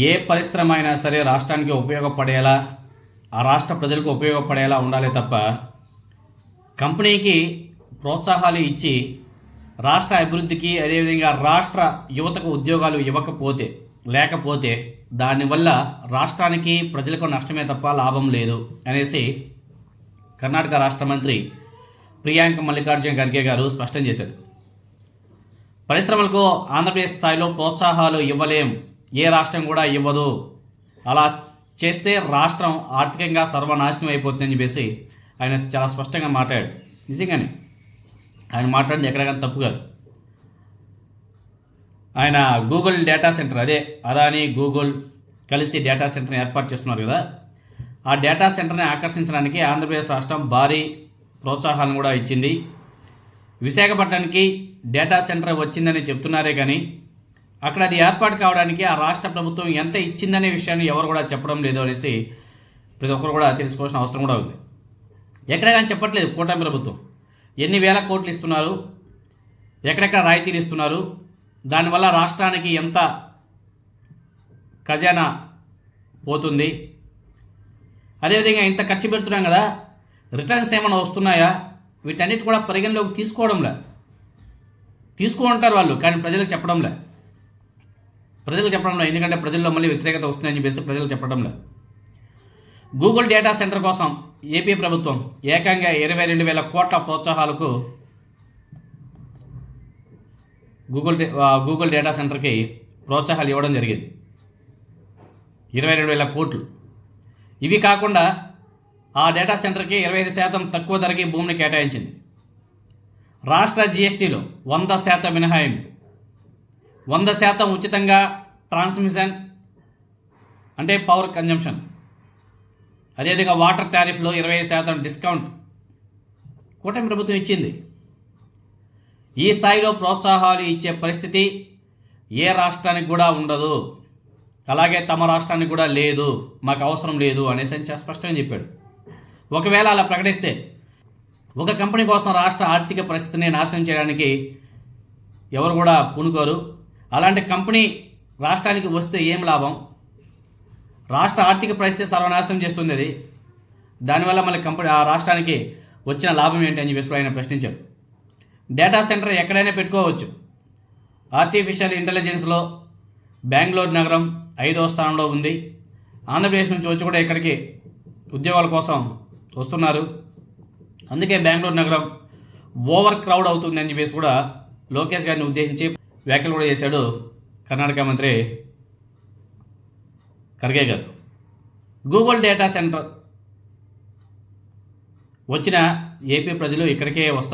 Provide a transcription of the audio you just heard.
ఏ పరిశ్రమ అయినా సరే రాష్ట్రానికి ఉపయోగపడేలా ఆ రాష్ట్ర ప్రజలకు ఉపయోగపడేలా ఉండాలి తప్ప కంపెనీకి ప్రోత్సాహాలు ఇచ్చి రాష్ట్ర అభివృద్ధికి అదేవిధంగా రాష్ట్ర యువతకు ఉద్యోగాలు ఇవ్వకపోతే లేకపోతే దానివల్ల రాష్ట్రానికి ప్రజలకు నష్టమే తప్ప లాభం లేదు అనేసి కర్ణాటక రాష్ట్ర మంత్రి ప్రియాంక మల్లికార్జున ఖర్గే గారు స్పష్టం చేశారు. పరిశ్రమలకు ఆంధ్రప్రదేశ్ స్థాయిలో ప్రోత్సాహాలు ఇవ్వలేం ఏ రాష్ట్రం కూడా ఇవ్వదు. అలా చేస్తే రాష్ట్రం ఆర్థికంగా సర్వనాశనం అయిపోతుందని చెప్పేసి ఆయన చాలా స్పష్టంగా మాట్లాడాడు. నిజంగానే ఆయన మాట్లాడింది ఎక్కడైనా తప్పు కాదు. ఆయన గూగుల్ డేటా సెంటర్ అదే అదాని గూగుల్ కలిసి డేటా సెంటర్ని ఏర్పాటు చేస్తున్నారు కదా. ఆ డేటా సెంటర్ని ఆకర్షించడానికి ఆంధ్రప్రదేశ్ రాష్ట్రం భారీ ప్రోత్సాహాలను కూడా ఇచ్చింది. విశాఖపట్నానికి డేటా సెంటర్ వచ్చిందని చెప్తున్నారే కానీ అక్కడ అది ఏర్పాటు కావడానికి ఆ రాష్ట్ర ప్రభుత్వం ఎంత ఇచ్చిందనే విషయాన్ని ఎవరు కూడా చెప్పడం లేదు అనేసి ప్రతి ఒక్కరు కూడా తెలుసుకోవాల్సిన అవసరం కూడా ఉంది. ఎక్కడ కానీ చెప్పట్లేదు కూటమి ప్రభుత్వం. ఎన్ని వేల కోట్లు ఇస్తున్నారు? ఎక్కడెక్కడ రాయితీలు ఇస్తున్నారు? దానివల్ల రాష్ట్రానికి ఎంత ఖజానా పోతుంది? అదేవిధంగా ఇంత ఖర్చు పెడుతున్నాం కదా రిటర్న్స్ ఏమైనా వస్తున్నాయా? వీటన్నిటి కూడా పరిగణలోకి తీసుకోవడంలే. తీసుకుంటారు వాళ్ళు కానీ ప్రజలకు చెప్పడంలే. ప్రజలు చెప్పడంలో ఎందుకంటే ప్రజల్లో మళ్ళీ వ్యతిరేకత వస్తుందని చెప్పేసి చెప్పడం లేదు గూగుల్ డేటా సెంటర్ కోసం ఏపీ ప్రభుత్వం ఏకంగా ఇరవై రెండు వేల కోట్ల ప్రోత్సాహాలకు గూగుల్ డే- గూగుల్ డేటా సెంటర్కి ప్రోత్సాహాలు ఇవ్వడం జరిగింది. ఇరవై రెండు వేల కోట్లు. ఇవి కాకుండా ఆ డేటా సెంటర్కి ఇరవై ఐదు శాతం తక్కువ ధరకి భూమిని కేటాయించింది. రాష్ట్ర జిఎస్టీలో వంద శాతం మినహాయింపు. వంద శాతం ఉచితంగా ట్రాన్స్మిషన్ అంటే పవర్ కన్జంప్షన్. అదేవిధంగా వాటర్ టారిఫ్లో ఇరవై శాతం డిస్కౌంట్ కూటమి ప్రభుత్వం ఇచ్చింది. ఈ స్థాయిలో ప్రోత్సాహాలు ఇచ్చే పరిస్థితి ఏ రాష్ట్రానికి కూడా ఉండదు. అలాగే తమ రాష్ట్రానికి కూడా లేదు మాకు అవసరం లేదు అనేసి అని స్పష్టంగా చెప్పాడు. ఒకవేళ అలా ప్రకటిస్తే ఒక కంపెనీ కోసం రాష్ట్ర ఆర్థిక పరిస్థితిని నాశనం చేయడానికి ఎవరు కూడా పూనుకోరు. అలాంటి కంపెనీ రాష్ట్రానికి వస్తే ఏం లాభం? రాష్ట్ర ఆర్థిక పరిస్థితి సర్వనాశనం చేస్తుంది అది. దానివల్ల మళ్ళీ కంపెనీ ఆ రాష్ట్రానికి వచ్చిన లాభం ఏంటి అని చెప్పేసి కూడా ఆయన ప్రశ్నించారు. డేటా సెంటర్ ఎక్కడైనా పెట్టుకోవచ్చు. ఆర్టిఫిషియల్ ఇంటెలిజెన్స్లో బెంగళూరు నగరం ఐదవ స్థానంలో ఉంది. ఆంధ్రప్రదేశ్ నుంచి వచ్చి కూడా ఇక్కడికి ఉద్యోగాల కోసం వస్తున్నారు. అందుకే బెంగళూరు నగరం ఓవర్ క్రౌడ్ అవుతుంది అని చెప్పేసి కూడా లోకేష్ గారిని ఉద్దేశించి వ్యాఖ్యలు కూడా చేశాడు కర్ణాటక మంత్రి Kharge garu. Google data centre వచ్చిన ఏపీ ప్రజలు ఇక్కడికే వస్తారు.